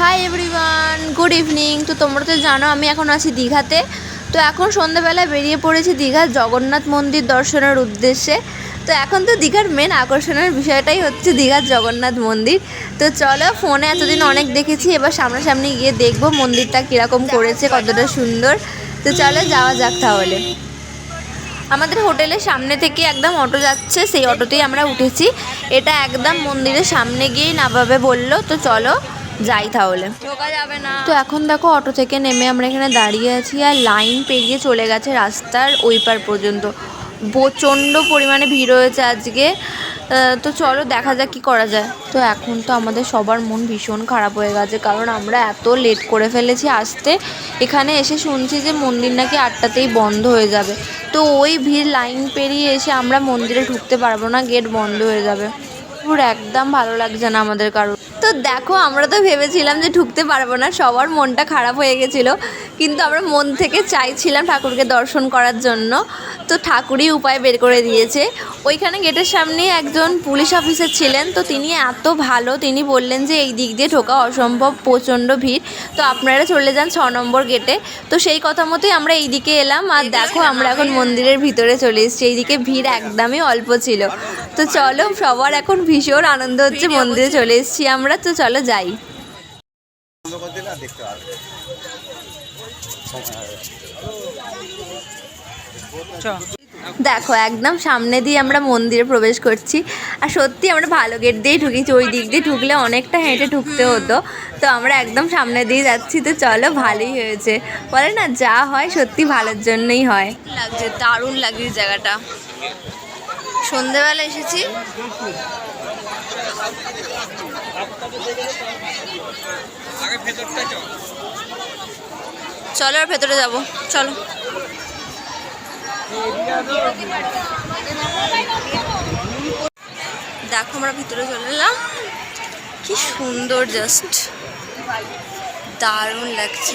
Hi everyone good evening তো তোমরা তো জানো, আমি এখন আছি দীঘাতে। তো এখন সন্ধ্যাবেলায় বেরিয়ে পড়েছি দীঘার জগন্নাথ মন্দির দর্শনের উদ্দেশ্যে। তো এখন তো দীঘার মেন আকর্ষণের বিষয়টাই হচ্ছে দীঘার জগন্নাথ মন্দির। তো চলো ফোনে এতদিন অনেক দেখেছি, এবার সামনাসামনি গিয়ে দেখব মন্দিরটা কীরকম করেছে, কতটা সুন্দর। তো চলো, যাওয়া যাক তাহলে। আমাদের হোটেলের সামনে থেকে একদম অটো যাচ্ছে, সেই অটোতেই আমরা উঠেছি। এটা একদম মন্দিরের সামনে গিয়েই নামাবে বলল, তো চলো। যাই তাহলে। ঢোকা যাবে না। তো এখন দেখো অটো থেকে নেমে আমরা এখানে দাঁড়িয়ে আছি আর লাইন পেরিয়ে চলে গেছে রাস্তার ওই পার পর্যন্ত। প্রচণ্ড পরিমাণে ভিড় হয়েছে আজকে। তো চলো দেখা যাক কী করা যায়। তো এখন তো আমাদের সবার মন ভীষণ খারাপ হয়ে গেছে কারণ আমরা এত লেট করে ফেলেছি আসতে। এখানে এসে শুনছি যে মন্দির নাকি আটটাতেই বন্ধ হয়ে যাবে। তো ওই ভিড় লাইন পেরিয়ে এসে আমরা মন্দিরে ঢুকতে পারব না গেট বন্ধ হয়ে যাবে। পুরো একদম ভালো লাগছে না আমাদের কারও তো দেখো আমরা তো ভেবেছিলাম যে ঢুকতে পারব না সবার মনটা খারাপ হয়ে গেছিল। কিন্তু আমরা মন থেকে চাইছিলাম ঠাকুরকে দর্শন করার জন্য। তো ঠাকুরই উপায় বের করে দিয়েছে। ওইখানে গেটের সামনে একজন পুলিশ অফিসার ছিলেন। তো তিনি এত ভালো তিনি বললেন যে এই দিক দিয়ে ঢোকা অসম্ভব প্রচণ্ড ভিড়। তো আপনারা চলে যান ছ নম্বর গেটে। তো সেই কথা মতোই আমরা এই দিকে এলাম। আর দেখো আমরা এখন মন্দিরের ভিতরে চলে এসেছি। এইদিকে ভিড় একদমই অল্প ছিল। তো চলো সবার এখন ভীষণ আনন্দ হচ্ছে মন্দিরে চলে এসেছি আমরা তো চলো যাই। দেখো একদম সামনে দিয়ে আমরা মন্দিরে প্রবেশ করছি। আর সত্যি আমরা ভালো গেট দিয়েই ঢুকেছি ওই দিক দিয়ে ঢুকলে অনেকটা হেঁটে ঢুকতে হতো। তো আমরা একদম সামনে দিয়ে যাচ্ছি তো চলো ভালোই হয়েছে। বলে না যা হয় সত্যি ভালোর জন্যই হয়। লাগছে দারুণ লাগছে জায়গাটা। সন্ধেবেলা এসেছি। চলো আর ভেতরে যাব। চলো। দেখো আমরা ভিতরে চলে এলাম। কি সুন্দর জাস্ট দারুণ লাগছে।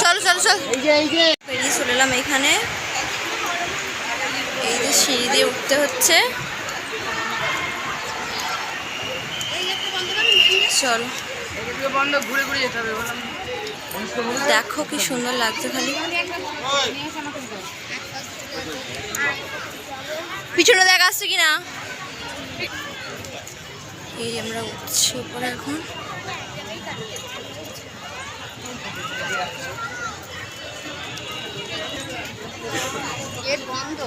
চলো চলো চল। বেরিয়ে চলে এলাম এখানে। এই যে সিঁড়ি দিয়ে উঠতে হচ্ছে। চল। দেখো কি সুন্দর লাগছে খালি। পিছনে দেখ আসছে কিনা? এই আমরা উঠছি উপরে এখন। বন্ধ।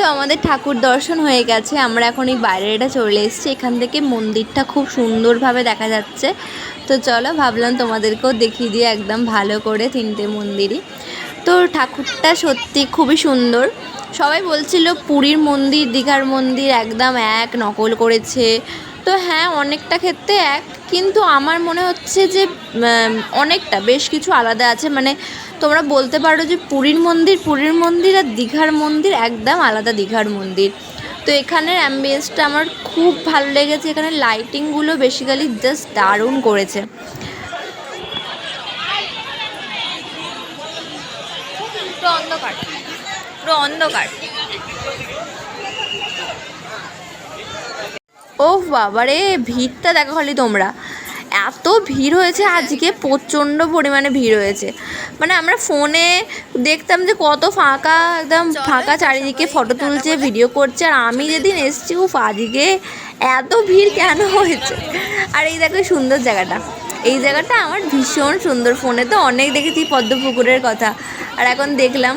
তো আমাদের ঠাকুর দর্শন হয়ে গেছে। আমরা এখন এই বাইরেটা চলে এসেছি। এখান থেকে মন্দিরটা খুব সুন্দরভাবে দেখা যাচ্ছে। তো চলো ভাবলাম তোমাদেরকেও দেখিয়ে দিয়ে একদম ভালো করে তিনটে মন্দিরই। তো ঠাকুরটা সত্যি খুবই সুন্দর। সবাই বলছিল পুরীর মন্দির, দীঘার মন্দির একদম এক নকল করেছে। তো হ্যাঁ অনেকটা ক্ষেত্রে এক। কিন্তু আমার মনে হচ্ছে যে অনেকটা, বেশ কিছু আলাদা আছে। মানে তোমরা বলতে পারো যে পুরীর মন্দির পুরীর মন্দির আর দীঘার মন্দির একদম আলাদা দীঘার মন্দির। তো এখানের অ্যাম্বিয়েন্সটা আমার খুব ভালো লেগেছে। এখানে লাইটিংগুলো বেসিক্যালি জাস্ট দারুণ করেছে। অন্ধকার। পুরো অন্ধকার। ও বাবারে ভিড়টা দেখো খালি তোমরা। এত ভিড় হয়েছে আজকে প্রচণ্ড পরিমাণে ভিড় হয়েছে। মানে আমরা ফোনে দেখতাম যে কত ফাঁকা একদম ফাঁকা চারিদিকে ফটো তুলছে ভিডিও করছে আর আমি যেদিন এসছি উফ আজকে এত ভিড় কেন হয়েছে? আর এই দেখো সুন্দর জায়গাটা। এই জায়গাটা আমার ভীষণ সুন্দর ফোনে তো অনেক দেখেছি পদ্ম পুকুরের কথা। আর এখন দেখলাম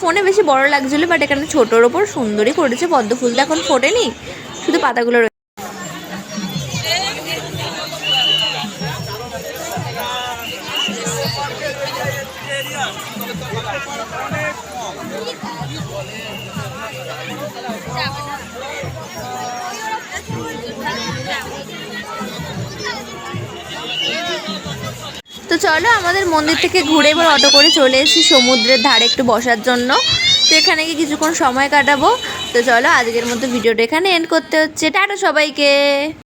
ফোনে বেশি বড় লাগছিল বাট এখানে ছোটোর ওপর সুন্দরই করেছে পদ্ম ফুলটা এখন ফোটেনি শুধু পাতাগুলো তো চলো আমাদের মন্দির থেকে ঘুরে এবার অটো করে চলে এসেছি সমুদ্রের ধারে একটু বসার জন্য। তো এখানে গিয়ে কিছুক্ষণ সময় কাটাবো। তো চলো আজকের মতো ভিডিওটা এখানে এন্ড করতে হচ্ছে। টাটা সবাইকে!